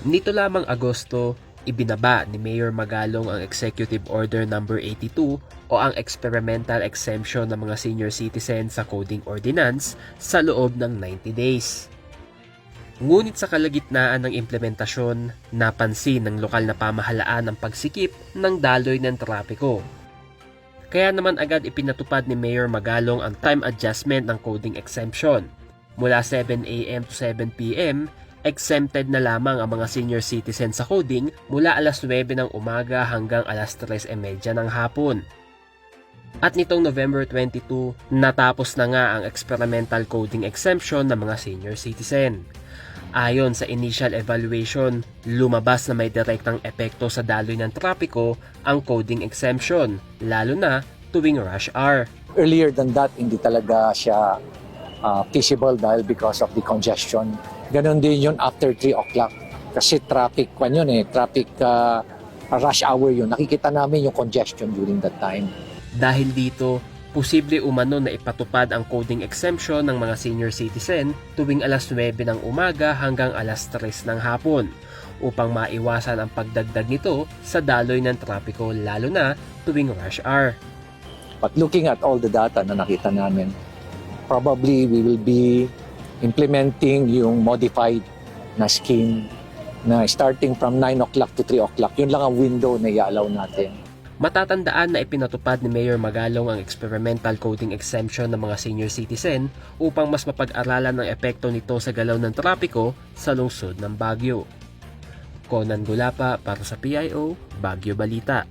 Nito lamang Agosto, ibinaba ni Mayor Magalong ang Executive Order No. 82 o ang Experimental Exemption ng mga senior citizens sa Coding Ordinance sa loob ng 90 days. Ngunit sa kalagitnaan ng implementasyon, napansin ng lokal na pamahalaan ang pagsikip ng daloy ng trapiko. Kaya naman agad ipinatupad ni Mayor Magalong ang time adjustment ng coding exemption. Mula 7am to 7pm, exempted na lamang ang mga senior citizens sa coding mula alas 9 ng umaga hanggang alas 3.30 ng hapon. At nitong November 22, natapos na nga ang experimental coding exemption ng mga senior citizen. Ayon sa initial evaluation, lumabas na may direktang epekto sa daloy ng trapiko ang coding exemption, lalo na tuwing rush hour. earlier than that, hindi talaga siya ah, feasible dahil because of the congestion. Ganon din yun after 3 o'clock. Kasi traffic, kwan yun eh, traffic ah, rush hour yun. Nakikita namin yung congestion during that time. Dahil dito, posible umano na ipatupad ang coding exemption ng mga senior citizen tuwing alas 9 ng umaga hanggang alas 3 ng hapon upang maiwasan ang pagdagdag nito sa daloy ng trapiko lalo na tuwing rush hour. But looking at all the data na nakita namin, probably we will be implementing yung modified na scheme na starting from 9 o'clock to 3 o'clock. Yun lang ang window na i-allow natin. Matatandaan na ipinatupad ni Mayor Magalong ang experimental coding exemption ng mga senior citizen upang mas mapag-aralan ang epekto nito sa galaw ng trapiko sa lungsod ng Baguio. Conan Gulapa para sa PIO, Baguio Balita.